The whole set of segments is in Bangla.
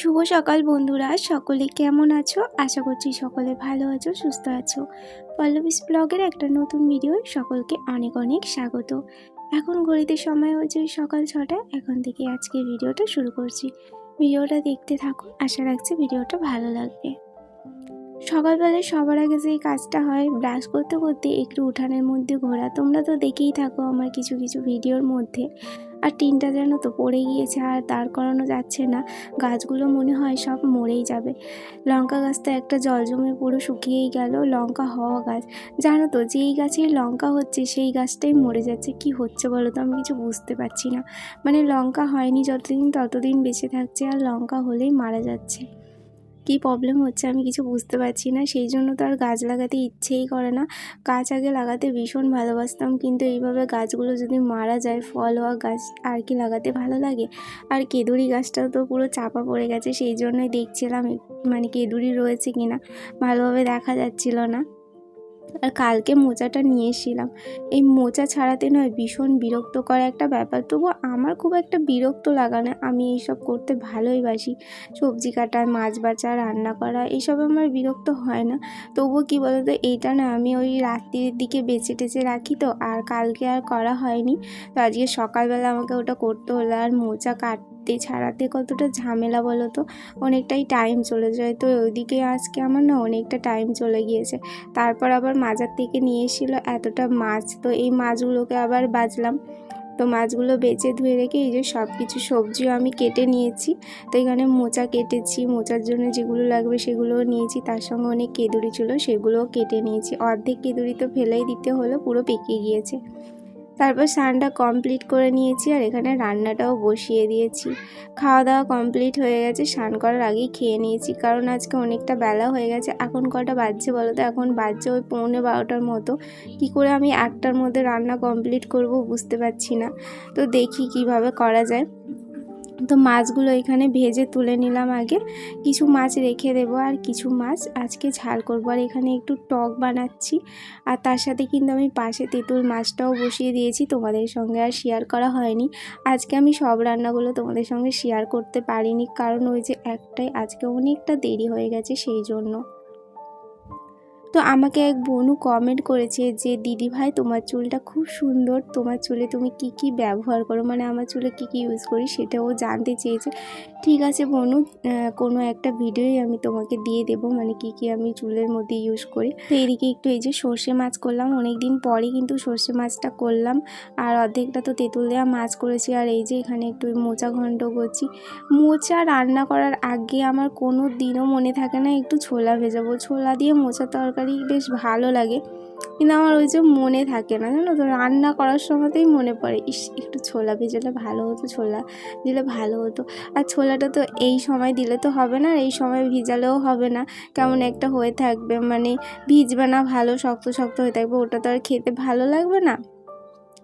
শুভ সকাল বন্ধুরা, সকলে কেমন আছো? আশা করছি সকলে ভালো আছো, সুস্থ আছো। পল্লবীস ব্লগের একটা নতুন ভিডিও সকলকে অনেক অনেক স্বাগত। এখন ঘড়িতে সময় হয়েছে সকাল ছটা এখন থেকে আজকে ভিডিওটা শুরু করছি। ভিডিওটা দেখতে থাকুন। আশা রাখছি ভিডিওটা ভালো লাগবে। সকালবেলায় সবার আগে যে কাজটা হয় ব্রাশ করতে করতে একটু উঠানের মধ্যে ঘোরা। তোমরা তো দেখেই থাকো আমার কিছু কিছু ভিডিওর মধ্যে। আর টিনটা যেন তো পড়ে গিয়েছে আর দাঁড় করানো যাচ্ছে না। গাছগুলো মনে হয় সব মরেই যাবে। লঙ্কা গাছটা একটা জল জমে পুরো শুকিয়েই গেল, লঙ্কা হওয়া গাছ। জানো তো, যেই গাছে লঙ্কা হচ্ছে, সেই গাছটাই মরে যাচ্ছে। কি হচ্ছে বলো তো? আমি কিছু বুঝতে পারছি না। মানে লঙ্কা হয়নি যতদিন, ততদিন বেঁচে থাকছে আর লঙ্কা হলেই মারা যাচ্ছে। কী প্রবলেম হচ্ছে আমি কিছু বুঝতে পারছি না। সেই জন্য তো আর গাছ লাগাতে ইচ্ছেই করে না। গাছ আগে লাগাতে ভীষণ ভালোবাসতাম, কিন্তু এইভাবে গাছগুলো যদি মারা যায়, ফল হওয়া গাছ আর কি লাগাতে ভালো লাগে? আর কেঁদুরি গাছটাও তো পুরো চাপা পড়ে গেছে, সেই জন্যই দেখছিলাম মানে কেদুরি রয়েছে কিনা, ভালোভাবে দেখা যাচ্ছিল না। আর কালকে মোচাটা নিয়ে এসেছিলাম। এই মোচা ছাড়াতে নয়, ভীষণ বিরক্তকর একটা ব্যাপার। তবু আমার খুব একটা বিরক্ত লাগা না, আমি এইসব করতে ভালোই বাসি সবজি কাটা, মাছ বাছা রান্না করা এইসব আমার বিরক্ত হয় না। তবুও কী বলতো, এইটা না আমি ওই রাত্রির দিকে বেছে টেছে রাখি তো, আর কালকে আর করা হয়নি। তো আজকে সকালবেলা আমাকে ওটা করতে হলো, আর মোচা কাটতে ছাড়াতে কতটা ঝামেলা বলো তো? অনেকটাই টাইম চলে যায়। তো ওইদিকে আজকে আমার না অনেকটা টাইম চলে গিয়েছে। তারপর আবার মাজার থেকে নিয়ে এসেছিল এতটা মাছ। তো এই মাছগুলোকে আবার বাজলাম। তো মাছগুলো বেছে ধুয়ে রেখে এই যে সব কিছু সবজিও আমি কেটে নিয়েছি। তো এখানে মোচা কেটেছি। মোচার জন্য যেগুলো লাগবে সেগুলোও নিয়েছি। তার সঙ্গে অনেক কেদুরি ছিল, সেগুলোও কেটে নিয়েছি। অর্ধেক কেদুরি তো ফেলেই দিতে হলো, পুরো পেকে গিয়েছে। তারপর স্নানটা কমপ্লিট করে নিয়েছি আর এখানে রান্নাটাও বসিয়ে দিয়েছি। খাওয়া দাওয়া কমপ্লিট হয়ে গেছে, স্নান করার আগেই খেয়ে নিয়েছি কারণ আজকে অনেকটা বেলা হয়ে গেছে। এখন কটা বাজছে বলো তো? এখন বাজছে ওই পৌনে বারোটার মতো। কি করে আমি একটার মধ্যে রান্না কমপ্লিট করব বুঝতে পারছি না। তো দেখি কীভাবে করা যায়। তো মাছগুলো এখানে ভেজে তুলে নিলাম আগে। কিছু মাছ রেখে দেবো আর কিছু মাছ আজকে ঝাল করব। আর এখানে একটু টক বানাচ্ছি। আর তার সাথে কিন্তু আমি পাশে তেঁতুল মাছটাও বসিয়ে দিয়েছি। তোমাদের সঙ্গে আর শেয়ার করা হয়নি। আজকে আমি সব রান্নাগুলো তোমাদের সঙ্গে শেয়ার করতে পারিনি। কারণ ওই যে একটাই আজকে অনেকটা দেরি হয়ে গেছে সেই জন্য। তো আমাকে এক বনু কমেন্ট করেছে যে, দিদি ভাই, তোমার চুলটা খুব সুন্দর। তোমার চুলে তুমি কি কি ব্যবহার করো? মানে আমার চুলে কি কি ইউজ করি সেটাও জানতে চেয়েছে। ঠিক আছে বনু কোনো একটা ভিডিওই আমি তোমাকে দিয়ে দেবো মানে কি কি আমি চুলের মধ্যে ইউজ করি। তো এদিকে একটু এই যে সর্ষে মাছ করলাম অনেক দিন পরে কিন্তু সর্ষে মাছটা করলাম। আর অর্ধেকটা তো তেঁতুল দেওয়া মাছ করেছি, আর এই যে এখানে একটু মোচা ঘন্ট করছি। মোচা রান্না করার আগে আমার কোনো দিনও মনে থাকে না, একটু ছোলা ভেজাবো। ছোলা দিয়ে মোচা তরকারি বেশ ভালো লাগে, কিন্তু আমার ওই যে মনে থাকে না, জানো তো, রান্না করার সময়তেই মনে পড়ে, ইস, একটু ছোলা ভেজালে ভালো হতো, ছোলা দিলে ভালো হতো। আর ছোলাটা তো এই সময় দিলে তো হবে না এই সময় ভিজালেও হবে না। কেমন একটা হয়ে থাকবে মানে ভিজবে না, ভালো শক্ত শক্ত হয়ে থাকবে, ওটা তো আর খেতে ভালো লাগবে না।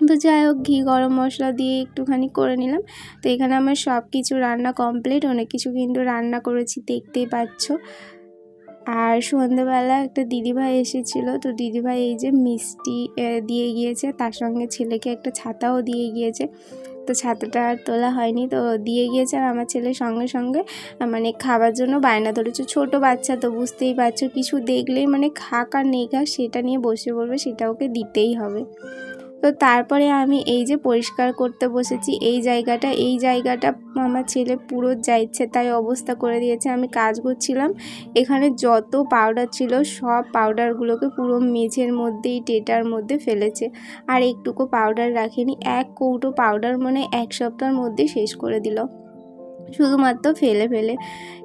তো যাই হোক, ঘি, গরম মশলা দিয়ে একটুখানি করে নিলাম। তো এখানে আমার সব কিছু রান্না কমপ্লিট অনেক কিছু কিন্তু রান্না করেছি, দেখতেই পাচ্ছ। আর সন্ধেবেলা একটা দিদিভাই এসেছিল, তো দিদিভাই এই যে মিষ্টি দিয়ে গিয়েছে, তার সঙ্গে ছেলেকে একটা ছাতাও দিয়ে গিয়েছে। তো ছাতাটা আর তোলা হয়নি। তো দিয়ে গিয়েছে আর আমার ছেলে সঙ্গে সঙ্গে মানে খাবার জন্য বায়না ধরেছে। ছোট বাচ্চা তো বুঝতেই পারছ, কিছু দেখলেই মানে খাক আর নেই খাক সেটা নিয়ে বসে পড়বে, সেটা ওকে দিতেই হবে। তো তারপরে আমি এই যে পরিষ্কার করতে বসেছি, এই জায়গাটা এই জায়গাটা আমার ছেলে পুরো যাইছে তাই অবস্থা করে দিয়েছে। আমি কাজ করছিলাম, এখানে যত পাউডার ছিল সব পাউডারগুলোকে পুরো মেঝের মধ্যেই টেটার মধ্যে ফেলেছে। আর একটুকু পাউডার রাখেনি, এক কৌটো পাউডার মানে এক সপ্তাহের মধ্যে শেষ করে দিল। শুধুমাত্র ফেলে ফেলে।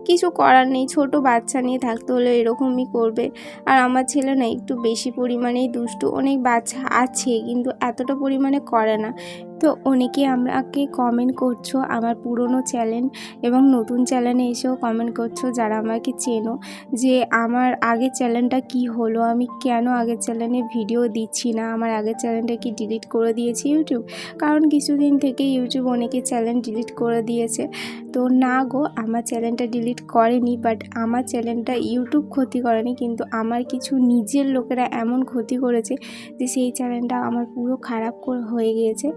কিছু করার নেই, ছোট বাচ্চা নিয়ে থাকতে হলে এরকমই করবে। আর আমার ছেলে না, একটু বেশি পরিমাণেই দুষ্টু। অনেক বাচ্চা আছে, কিন্তু এতটা পরিমাণে করে না। তো অনেকে আমাকে কমেন্ট করছ, আমার পুরনো চ্যানেল এবং নতুন চ্যানেলে এসেও কমেন্ট করছ, যারা আমাকে চেনো, যে আমার আগের চ্যানেলটা কি হলো, আমি কেন আগের চ্যানেলে ভিডিও দিচ্ছি না, আমার আগের চ্যানেলটা কি ডিলিট করে দিয়েছি ইউটিউব কারণ কিছুদিন থেকে ইউটিউব অনেকে চ্যানেল ডিলিট করে দিয়েছে। তো না গো, আমার চ্যানেলটা ডিলিট করেনি বাট আমার চ্যানেলটা ইউটিউব ক্ষতি করেনি, কিন্তু আমার কিছু নিজের লোকেরা এমন ক্ষতি করেছে, যে সেই চ্যানেলটা আমার পুরো খারাপ হয়ে গিয়েছে।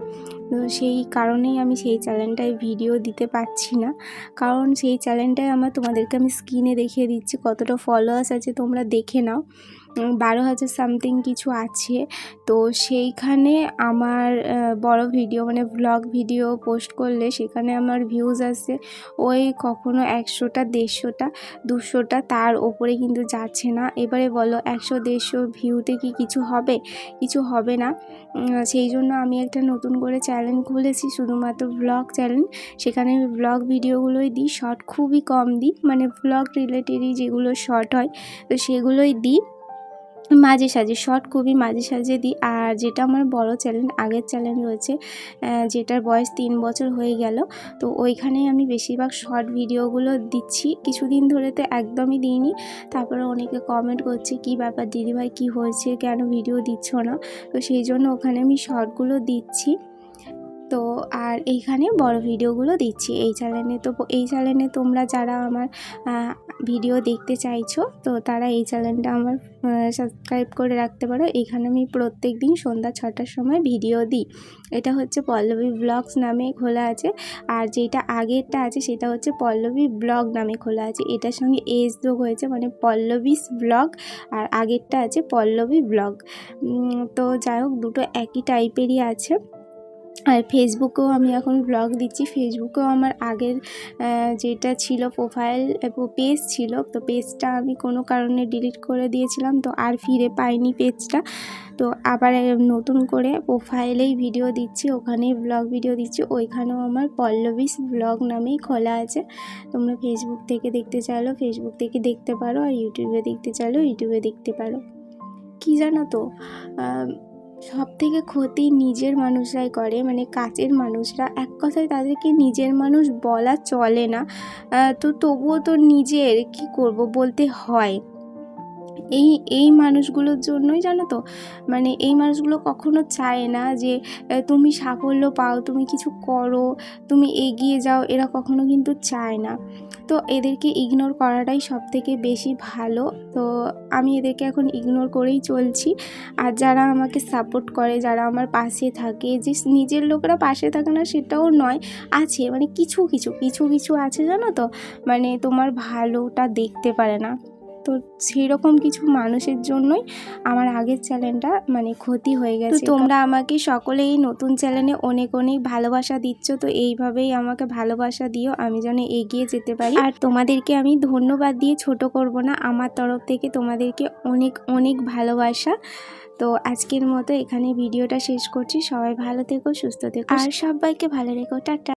তো সেই কারণেই আমি সেই চ্যানেলটায় ভিডিও দিতে পারছি না। কারণ সেই চ্যানেলটায় আমার তোমাদেরকে আমি স্ক্রিনে দেখিয়ে দিচ্ছি কতটা ফলোয়ার্স আছে, তোমরা দেখে নাও। বারো হাজার সামথিং কিছু আছে। তো সেইখানে আমার বড় ভিডিও মানে ব্লগ ভিডিও পোস্ট করলে সেখানে আমার ভিউজ আসছে ওই কখনো একশোটা, দেড়শোটা, দুশোটা তার ওপরে কিন্তু যাচ্ছে না। এবারে বলো একশো, দেড়শো ভিউতে কি কিছু হবে? কিছু হবে না। সেই জন্য আমি একটা নতুন করে চ্যানেল খুলেছি, শুধুমাত্র ব্লগ চ্যানেল সেখানে আমি ব্লগ ভিডিওগুলোই দিই শর্ট খুবই কম দিই। মানে ব্লগ রিলেটেডই যেগুলো শর্ট হয়, তো সেগুলোই দিই। মাঝে সাজে শর্ট কবি মাঝে সাজে দিই আর যেটা আমার বড় চ্যানেল আগের চ্যানেল রয়েছে যেটার বয়স তিন বছর হয়ে গেল, তো ওইখানে আমি বেশিরভাগ শর্ট ভিডিওগুলো দিচ্ছি। কিছুদিন ধরে তো একদমই দিইনি। তারপরে অনেকে কমেন্ট করছে, কি ব্যাপার দিদিভাই, কি হয়েছে? কেন ভিডিও দিচ্ছ না? তো সেই জন্য ওখানে আমি শর্টগুলো দিচ্ছি। তো আর এইখানে বড় ভিডিওগুলো দিচ্ছি এই চ্যানেলে তো এই চ্যানেলে তোমরা যারা আমার ভিডিও দেখতে চাইছো, তো তারা এই চ্যানেলটা আমার সাবস্ক্রাইব করে রাখতে পারো। এখানে আমি প্রত্যেক দিন সন্ধ্যা ছটার সময় ভিডিও দিই। এটা হচ্ছে পল্লবী ব্লগস নামে খোলা আছে। আর যেটা আগেরটা আছে, সেটা হচ্ছে পল্লবী ব্লগ নামে খোলা আছে। এটার সঙ্গে এস যোগ হয়েছে মানে পল্লবীস ব্লগ আর আগেরটা আছে পল্লবী ব্লগ তো যাই হোক, দুটো একই টাইপেরই আছে। আর ফেসবুকেও আমি এখন ব্লগ দিচ্ছি। ফেসবুকেও আমার আগের যেটা ছিল প্রোফাইল পেজ ছিল। তো পেজটা আমি কোনো কারণে ডিলিট করে দিয়েছিলাম। তো আর ফিরে পাইনি পেজটা তো আবার নতুন করে প্রোফাইলেই ভিডিও দিচ্ছি। ওখানেই ব্লগ ভিডিও দিচ্ছি। ওইখানেও আমার পল্লবীস ব্লগ নামেই খোলা আছে। তোমরা ফেসবুক থেকে দেখতে চাইলো ফেসবুক থেকে দেখতে পারো। আর ইউটিউবে দেখতে চাইলো ইউটিউবে দেখতে পারো। কী জানো তো? সব থেকে ক্ষতি নিজের মানুষরাই করে মানে কাছের মানুষরা। এক কথায় তাদেরকে নিজের মানুষ বলা চলে না। তো তবুও তো নিজের কি করব বলতে হয়। এই এই মানুষগুলোর জন্যই জানো তো মানে এই মানুষগুলো কখনো চায় না যে তুমি সাফল্য পাও, তুমি কিছু করো, তুমি এগিয়ে যাও, এরা কখনো কিন্তু চায় না। তো এদেরকে ইগনোর করাটাই সব থেকে বেশি ভালো। তো আমি এদেরকে এখন ইগনোর করেই চলছি। আর যারা আমাকে সাপোর্ট করে, যারা আমার পাশে থাকে, যে নিজের লোকেরা পাশে থাকে না, সেটাও নয়, আছে। মানে কিছু কিছু কিছু কিছু আছে, জানো তো? মানে তোমার ভালোটা দেখতে পারে না। তো সেই রকম কিছু মানুষের জন্যই আমার আগের চ্যানেলটা মানে ক্ষতি হয়ে গেছে। তোমরা আমাকে সকলে এই নতুন চ্যানেলে অনেক অনেক ভালোবাসা দিচ্ছ তো এইভাবেই আমাকে ভালোবাসা দিও আমি যেন এগিয়ে যেতে পারি। আর তোমাদেরকে আমি ধন্যবাদ দিয়ে ছোট করব না আমার তরফ থেকে তোমাদেরকে অনেক অনেক ভালোবাসা। তো আজকের মতো এখানে ভিডিওটা শেষ করছি সবাই ভালো থেকো সুস্থ থেকো। আর সবাইকে ভালো রেখো টাটা।